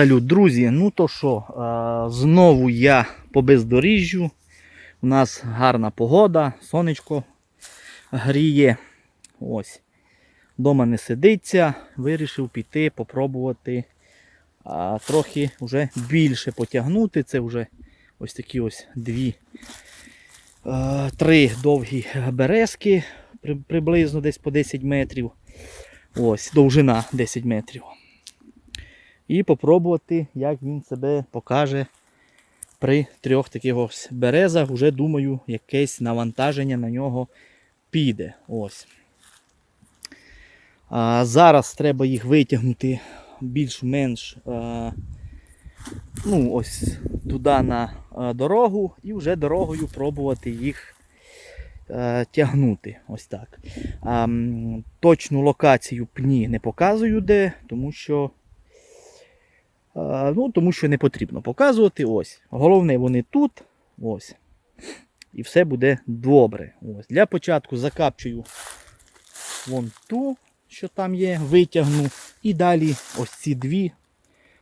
Салют, друзі. Ну то що, е, знову я по бездоріжжю. У нас гарна погода, сонечко гріє. Ось. Дома не сидиться, вирішив піти, попробувати а, трохи вже більше потягнути. Це вже ось такі ось дві, е, три довгі березки, при- приблизно десь по 10 метрів. Ось, довжина 10 метрів і попробувати, як він себе покаже при трьох таких ось березах. Уже думаю, якесь навантаження на нього піде. Ось. А зараз треба їх витягнути більш-менш а, ну, ось туди на а, дорогу і вже дорогою пробувати їх е, тягнути. Ось так. Точну локацію пні не показую де, тому що Ну, тому що не потрібно показувати. Ось. Головне, вони тут. Ось. І все буде добре. Ось. Для початку закапчую вон ту, що там є, витягну. І далі ось ці дві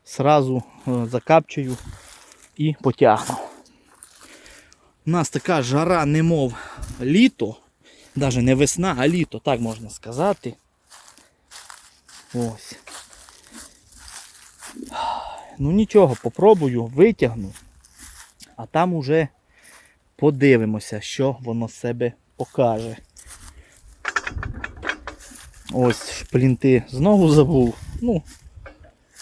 сразу е, закапчую і потягну. У нас така жара, немов літо. Навіть не весна, а літо, так можна сказати. Ось. Ну нічого, попробую, витягну, а там уже подивимося, що воно себе покаже. Ось шплінти знову забув. Ну,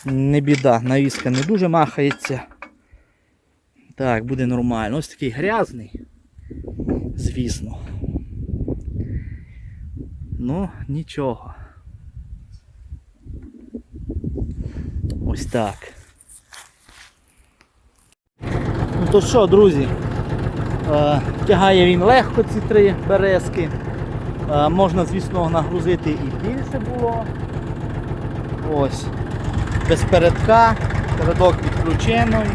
не біда, навіска не дуже махається. Так, буде нормально. Ось такий грязний, звісно. Ну, нічого. Ось так. Ну то що, друзі, е, тягає він легко ці три березки. Е, можна, звісно, нагрузити і більше було. Ось. Без передка, передок відключений.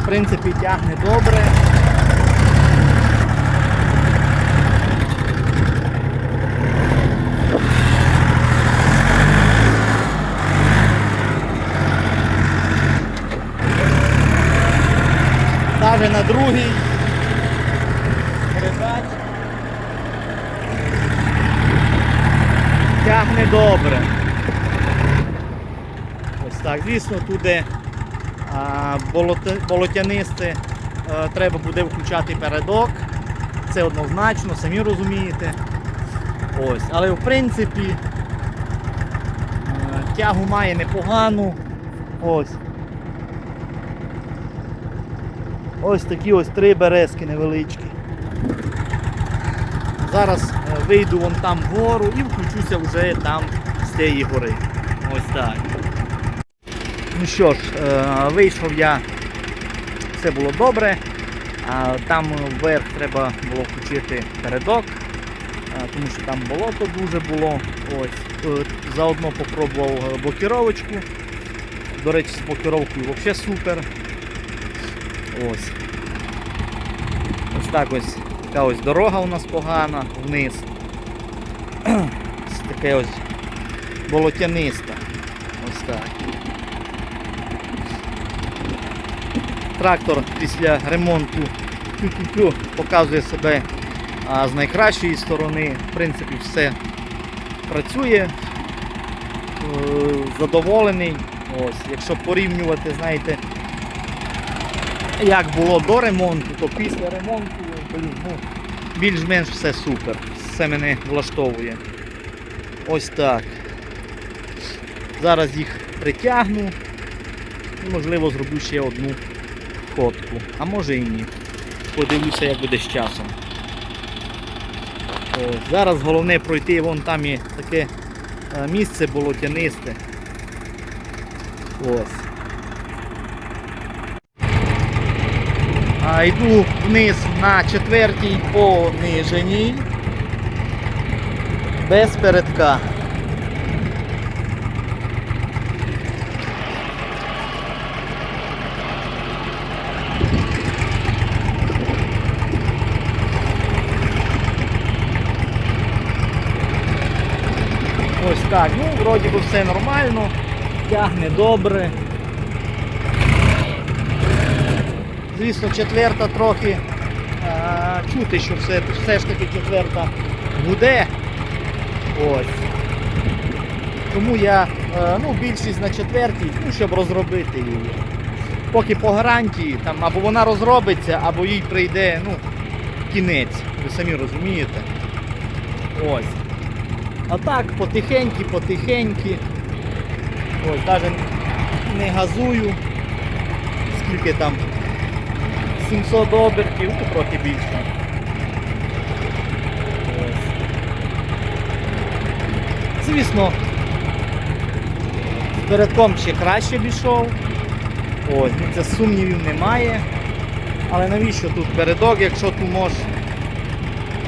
В принципі, тягне добре. Даже на другий передач. Тягне добре. Ось так. Звісно, туди болотянисте е, треба буде включати передок. Це однозначно, самі розумієте. Ось. Але в принципі е, тягу має непогану. Ось. Ось такі ось три березки невеличкі. Зараз е, вийду вон там вгору і включуся вже там з цієї гори. Ось так. Ну що ж, е, вийшов я, все було добре. Там вверх треба було включити передок, тому що там болото дуже було. Ось. Е, Заодно попробував блокіровочку. До речі, з блокіровкою взагалі супер. Ось. Ось так ось така ось дорога у нас погана вниз. Ось таке ось болотяниста. Ось так. Трактор після ремонту тю-тю-тю показує себе а, з найкращої сторони. В принципі, все працює. Е, Задоволений. Ось, якщо порівнювати, знаєте, як було до ремонту, то після ремонту, блін, ну, більш-менш все супер. Все мене влаштовує. Ось так. Зараз їх притягну і можливо зроблю ще одну фотку. А може і ні. Подивлюся, як буде з часом. Ось, зараз головне пройти, вон там є таке е, місце болотянисте. Ось. А, йду вниз на четвертій пониженій без передка. Ось так, ну вроді би все нормально, тягне добре. Звісно, четверта трохи а, чути, що все, все ж таки четверта гуде. Ось. Тому я е, ну, більшість на четвертій, ну, щоб розробити її. Поки по гарантії, там або вона розробиться, або їй прийде ну, кінець. Ви самі розумієте. Ось. А так, потихеньки, потихеньки. Ось, навіть не газую. Скільки там? 700 обертів, ну трохи більше. Звісно, передком ще краще пішов. Ось, ну це сумнівів немає. Але навіщо тут передок, якщо тут можеш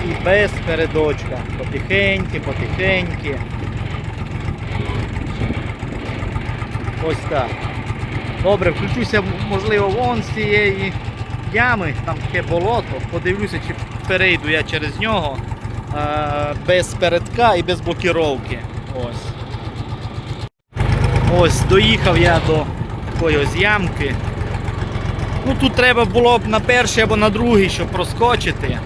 і без передочка. Потихеньки, потихеньки. Ось так. Добре, включуся, можливо, вон з цієї ями, там таке болото. Подивлюся, чи перейду я через нього е, без передка і без блокіровки. Ось. Ось, доїхав я до такої ось ямки. Ну тут треба було б на перший або на другий, щоб проскочити.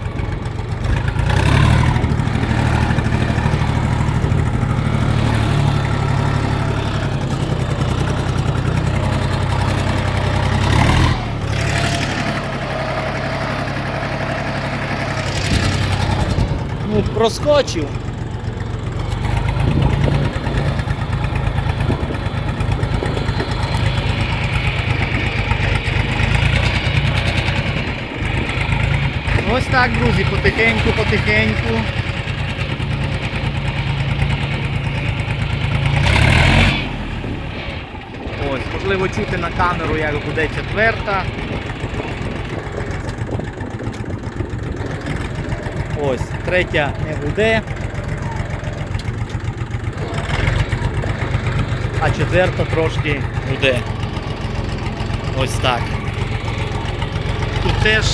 Ну, проскочив. Ось так, друзі, потихеньку, потихеньку. Ось, можливо, чути на камеру, як буде четверта. Ось, третя не буде. А четверта трошки буде. Ось так. Тут теж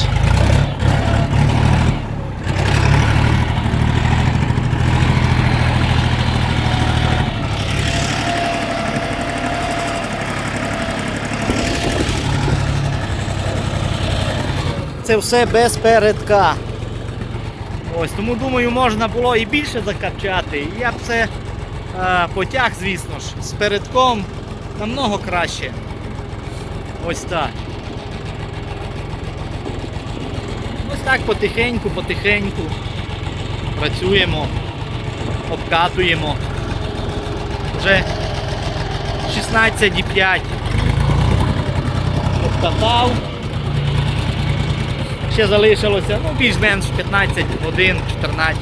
це все без передка. Ось, тому думаю, можна було і більше закачати. Я б це е, потяг, звісно ж, з передком намного краще. Ось так. Ось так потихеньку, потихеньку працюємо, обкатуємо. Вже 16,5 обкатав. Ще залишилося ну, більш-менш 15 годин, 14.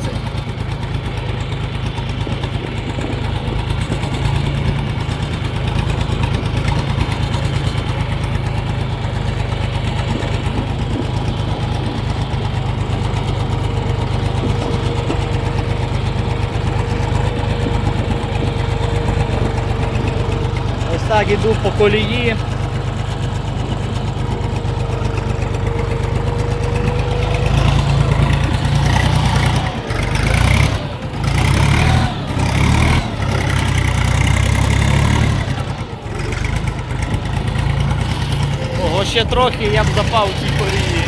Ось так іду по колії. Ще трохи я б запав у цій колії.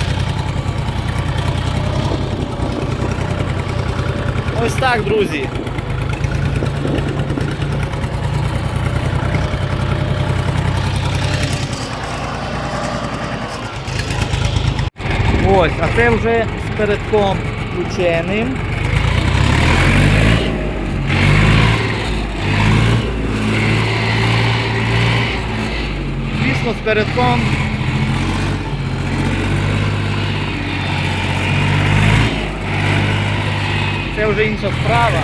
Ось так, друзі. Ось, а це вже з передком включеним. Звісно, з передком. Це вже інша справа.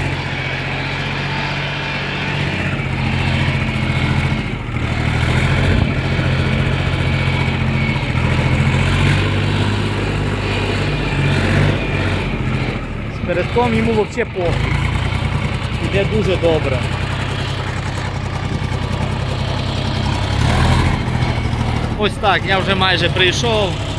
З передком йому взагалі похуй. Іде дуже добре. Ось так, я вже майже прийшов.